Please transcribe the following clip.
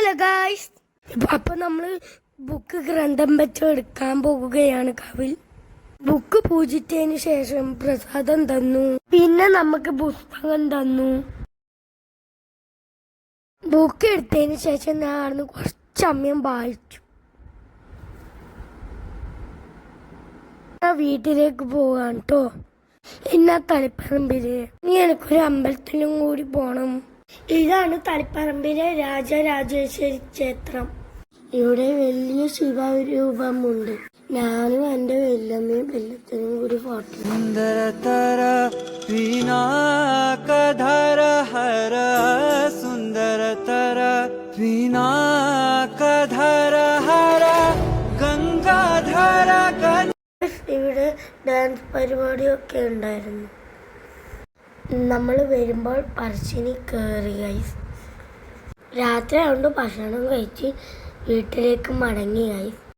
Hello guys അപ്പൊ നമ്മൾ book ഗ്രന്ഥം വെച്ച് എടുക്കാൻ പോകുകയാണ് കവിൽ ബുക്ക് പൂജിച്ചതിന് ശേഷം പ്രസാദം തന്നു. പിന്നെ നമുക്ക് പുസ്തകം തന്നു. ബുക്ക് എടുത്തതിന് ശേഷം ഞാൻ അവിടുന്ന് കുറച്ച് സമയം വായിച്ചു. വീട്ടിലേക്ക് പോവാണ് കേട്ടോ ഇന്ന തളിപ്പറമ്പിൽ ഇനി എനിക്കൊരു അമ്പലത്തിലും കൂടി പോണം. ഇതാണ് തളിപ്പറമ്പിലെ രാജരാജേശ്വരി ക്ഷേത്രം. ഇവിടെ വലിയ ശിവരൂപമുണ്ട്. ഞാനും എന്റെ വെല്ലമ്മയും വെല്ലത്തിനും കൂടി ഫോട്ടോ ഇവിടെ ഡാൻസ് പരിപാടിയൊക്കെ ഉണ്ടായിരുന്നു. നമ്മൾ വരുമ്പോൾ പറശ്ശിനി കയറി ഗൈസ് രാത്രി ആയതുകൊണ്ട് ഭക്ഷണം കഴിച്ച് വീട്ടിലേക്ക് മടങ്ങി ഗൈസ്